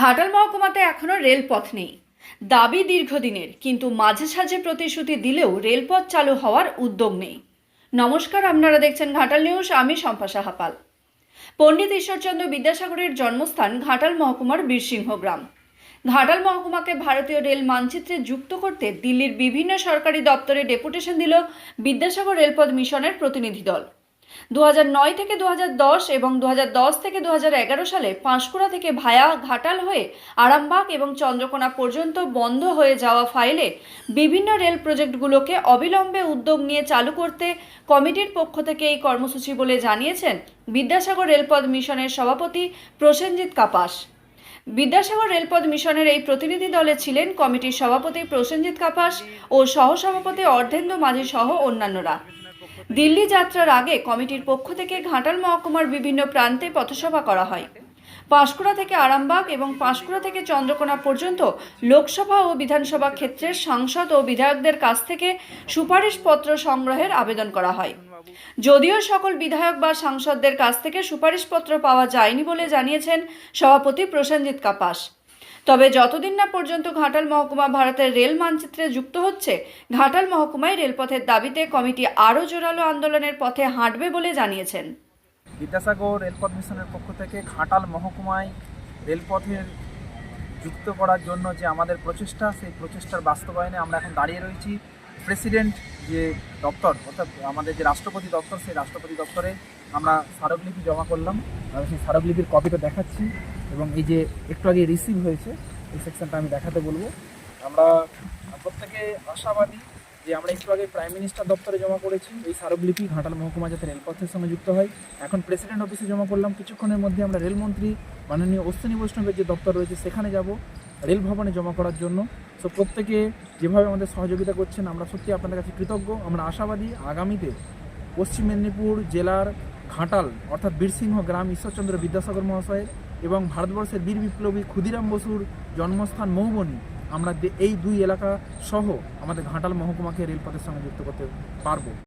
ঘাটাল মহকুমাতে এখনও রেলপথ নেই। দাবি দীর্ঘদিনের, কিন্তু মাঝে সাঝে প্রতিশ্রুতি দিলেও রেলপথ চালু হওয়ার উদ্যোগ নেই। নমস্কার, আপনারা দেখছেন ঘাটাল নিউজ, আমি শম্পা সাহাপাল। পণ্ডিত ঈশ্বরচন্দ্র বিদ্যাসাগরের জন্মস্থান ঘাটাল মহকুমার বীরসিংহ গ্রাম। ঘাটাল মহকুমাকে ভারতীয় রেল মানচিত্রে যুক্ত করতে দিল্লির বিভিন্ন সরকারি দপ্তরে ডেপুটেশন দিল বিদ্যাসাগর রেলপথ মিশনের প্রতিনিধি দল। দু নয় থেকে দু হাজার দশ এবং দু হাজার দশ থেকে দু হাজার এগারো সালে পাঁশকুড়া থেকে ভায়া ঘাটাল হয়ে আরামবাগ এবং চন্দ্রকোনা পর্যন্ত বন্ধ হয়ে যাওয়া ফাইলে বিভিন্ন রেল প্রজেক্টগুলোকে অবিলম্বে উদ্যোগ নিয়ে চালু করতে কমিটির পক্ষ থেকে এই কর্মসূচি বলে জানিয়েছেন বিদ্যাসাগর রেলপথ মিশনের সভাপতি প্রসেনজিৎ কাপাস। বিদ্যাসাগর রেলপথ মিশনের এই প্রতিনিধি দলে ছিলেন কমিটির সভাপতি প্রসেনজিৎ কাপাস ও সহসভাপতি অর্ধেন্দু মাঝি সহ অন্যান্যরা। দিল্লি যাত্রার আগে কমিটির পক্ষ থেকে ঘাটাল মহকুমার বিভিন্ন প্রান্তে পথসভা করা হয়। পাঁশকুড়া থেকে আরামবাগ এবং পাঁশকুড়া থেকে চন্দ্রকোনা পর্যন্ত লোকসভা ও বিধানসভা ক্ষেত্রের সাংসদ ও বিধায়কদের কাছ থেকে সুপারিশপত্র সংগ্রহের আবেদন করা হয়। যদিও সকল বিধায়ক বা সাংসদদের কাছ থেকে সুপারিশপত্র পাওয়া যায়নি বলে জানিয়েছেন সভাপতি প্রসেনজিৎ কাপাস। তবে যতদিন না পর্যন্ত ঘাটাল মহকুমা ভারতের রেল মানচিত্রে যুক্ত হচ্ছে, ঘাটাল মহকুমায় রেলপথের দাবিতে কমিটি আরও জোরালো আন্দোলনের পথে হাঁটবে বলে জানিয়েছেন। বিদ্যাসাগর রেলপথ মিশনের পক্ষ থেকে ঘাটাল মহকুমায় রেলপথের যুক্ত করার জন্য যে আমাদের প্রচেষ্টা, সেই প্রচেষ্টার বাস্তবায়নে আমরা এখন দাঁড়িয়ে রয়েছি। প্রেসিডেন্ট যে দপ্তর, অর্থাৎ আমাদের যে রাষ্ট্রপতি দপ্তর, সেই রাষ্ট্রপতি দপ্তরে আমরা স্মারকলিপি জমা করলাম। সেই স্মারকলিপির কপিটা দেখাচ্ছি। এবং এই যে একটু আগে রিসিভ হয়েছে, এই সেকশনটা আমি দেখাতে বলব। আমরা প্রত্যেকে আশাবাদী যে আমরা একটু আগে প্রাইম মিনিস্টার দপ্তরে জমা করেছি। এই স্মারকলিপি ঘাটাল মহকুমা যাতে রেলপথের সঙ্গে যুক্ত হয়। এখন প্রেসিডেন্ট অফিসে জমা করলাম। কিছুক্ষণের মধ্যে আমরা রেলমন্ত্রী মাননীয় অশ্বিনী বৈষ্ণবের যে দপ্তর রয়েছে, সেখানে যাব রেল ভবনে জমা করার জন্য। সো প্রত্যেকে যেভাবে আমাদের সহযোগিতা করছেন, আমরা সত্যি আপনাদের কাছে কৃতজ্ঞ। আমরা আশাবাদী আগামীতে পশ্চিম মেদিনীপুর জেলার ঘাটাল, অর্থাৎ বীরসিংহ গ্রাম ঈশ্বরচন্দ্র বিদ্যাসাগর মহাশয়ের এবং ভারতবর্ষের বীর বিপ্লবী ক্ষুদিরাম বসুর জন্মস্থান মৌবনী আমরা এই দুই এলাকা সহ আমাদের ঘাটাল মহকুমাকে রেলপথের সঙ্গে যুক্ত করতে পারব।